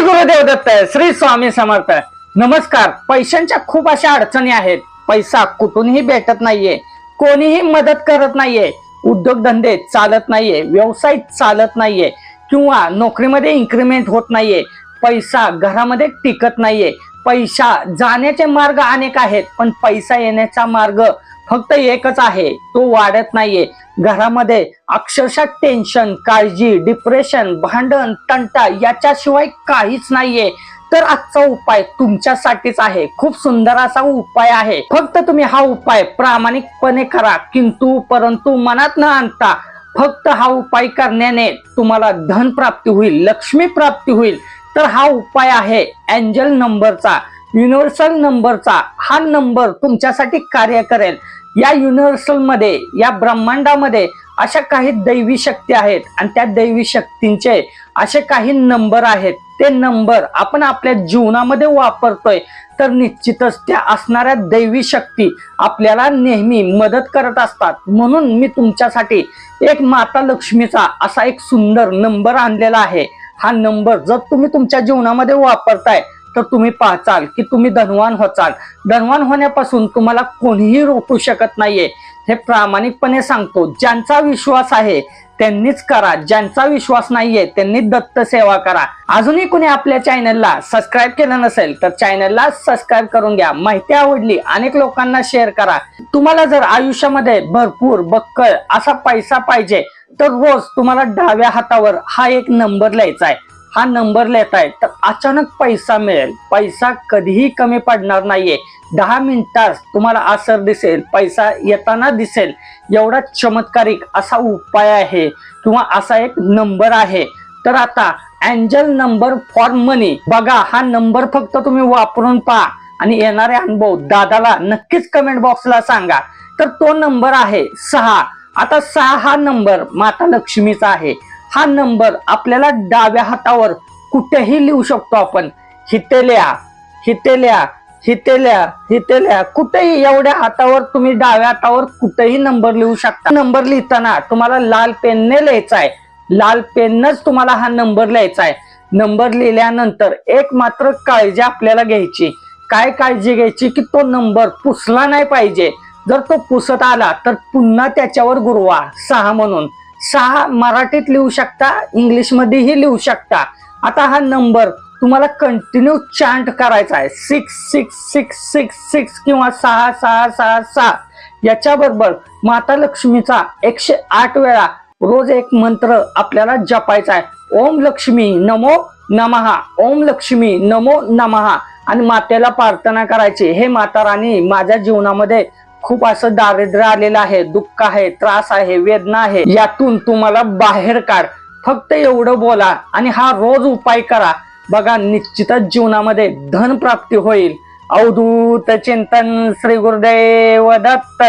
गुरुदेव दत्त श्री स्वामी समर्थ नमस्कार पैशांच्या खूप अशा अडचणी आहेत. पैसा कुठूनही भेटत नाहीये कोणीही मदत करत नाहीये उद्योगधंदे चालत नाहीये व्यवसाय चालत नाहीये किंवा नोकरीमध्ये इन्क्रीमेंट होत नाहीये पैसा घरामध्ये टिकत नाहीये. पैसा जाण्याचे मार्ग अनेक आहेत पण पैसा येण्याचा मार्ग फक्त एकच आहे तो वाढत नाहीये. घरामध्ये अक्षरशः टेन्शन काळजी डिप्रेशन भांडण तंटा याच्याशिवाय काहीच नाहीये. तर आजचा उपाय तुमच्यासाठीच आहे. खूप सुंदर असा उपाय आहे. फक्त तुम्ही हा उपाय प्रामाणिकपणे करा किंतु परंतु मनात न आणता. फक्त हा उपाय करण्याने तुम्हाला धन प्राप्ती होईल लक्ष्मी प्राप्ती होईल. तर हा उपाय आहे एंजल नंबरचा युनिव्हर्सल नंबरचा हा नंबर तुमच्यासाठी कार्य करेल. या युनिव्हर्सलमध्ये या ब्रह्मांडामध्ये अशा काही दैवी शक्ती आहेत आणि त्या दैवी शक्तींचे असे काही नंबर आहेत. ते नंबर आपण आपल्या जीवनामध्ये वापरतोय तर निश्चितच त्या असणाऱ्या दैवी शक्ती आपल्याला नेहमी मदत करत असतात. म्हणून मी तुमच्यासाठी एक माता लक्ष्मीचा असा एक सुंदर नंबर आणलेला आहे. हा नंबर जर तुम्ही तुमच्या जीवनामध्ये वापरताय तर तुम्ही पाहचाल की तुम्ही धनवान होचाल. धनवान होण्यापासून तुम्हाला कोणीही रोखू शकत नाहीये. हे प्रामाणिकपणे सांगतो ज्यांचा विश्वास आहे त्यांनीच करा. ज्यांचा विश्वास नाहीये त्यांनी दत्त सेवा करा. अजूनही कोणी आपल्या चॅनलला सबस्क्राईब केलं नसेल तर चॅनलला सबस्क्राईब करून घ्या. माहिती आवडली अनेक लोकांना शेअर करा. तुम्हाला जर आयुष्यामध्ये भरपूर बक्कळ असा पैसा पाहिजे तर रोज तुम्हाला डाव्या हातावर हा एक नंबर लिहायचा आहे. हा नंबर लिहिताय तर अचानक पैसा मिळेल. पैसा कधीही कमी पडणार नाहीये. दहा मिनिटात तुम्हाला असर दिसेल पैसा येताना दिसेल. एवढा चमत्कारिक असा उपाय आहे किंवा असा एक नंबर आहे. तर आता अँजल नंबर फॉर मनी बघा हा नंबर फक्त तुम्ही वापरून पहा. आणि येणारे अनुभव दादाला नक्कीच कमेंट बॉक्सला सांगा. तर तो नंबर आहे सहा. आता सहा हा नंबर माता लक्ष्मीचा आहे. हा नंबर आपल्याला डाव्या हातावर कुठेही लिहू शकतो आपण. हितेल्या हितेल्या हितेल्या हितेल्या कुठेही एवढ्या हातावर तुम्ही डाव्या हातावर कुठेही नंबर लिहू शकता. नंबर लिहिताना तुम्हाला लाल पेनने लिहायचा आहे. लाल पेननच तुम्हाला हा नंबर लिहायचा आहे. नंबर लिहिल्यानंतर एक मात्र काळजी आपल्याला घ्यायची. काय काळजी घ्यायची की तो नंबर पुसला नाही पाहिजे. जर तो पुसत आला तर पुन्हा त्याच्यावर गुरुवा. सहा म्हणून. सहा मराठीत लिहू शकता इंग्लिशमध्येही लिहू शकता. आता हा नंबर तुम्हाला कंटिन्यू चांट करायचा आहे. Six six six six six किंवा सहा सहा सहा सहा. याच्याबरोबर माता लक्ष्मीचा एकशे आठ वेळा रोज एक मंत्र आपल्याला जपायचा आहे. ओम लक्ष्मी नमो नमहा ओम लक्ष्मी नमो नमहा आणि मातेला प्रार्थना करायची. हे माता राणी माझ्या जीवनामध्ये खूप असं दारिद्र्य आलेलं आहे दुःख आहे त्रास आहे वेदना आहे. यातून तुम्हाला बाहेर काढ. फक्त एवढं बोला आणि हा रोज उपाय करा. बघा निश्चितच जीवनामध्ये धन प्राप्ती होईल. अवधूत चिंतन श्री गुरुदेव दत्त.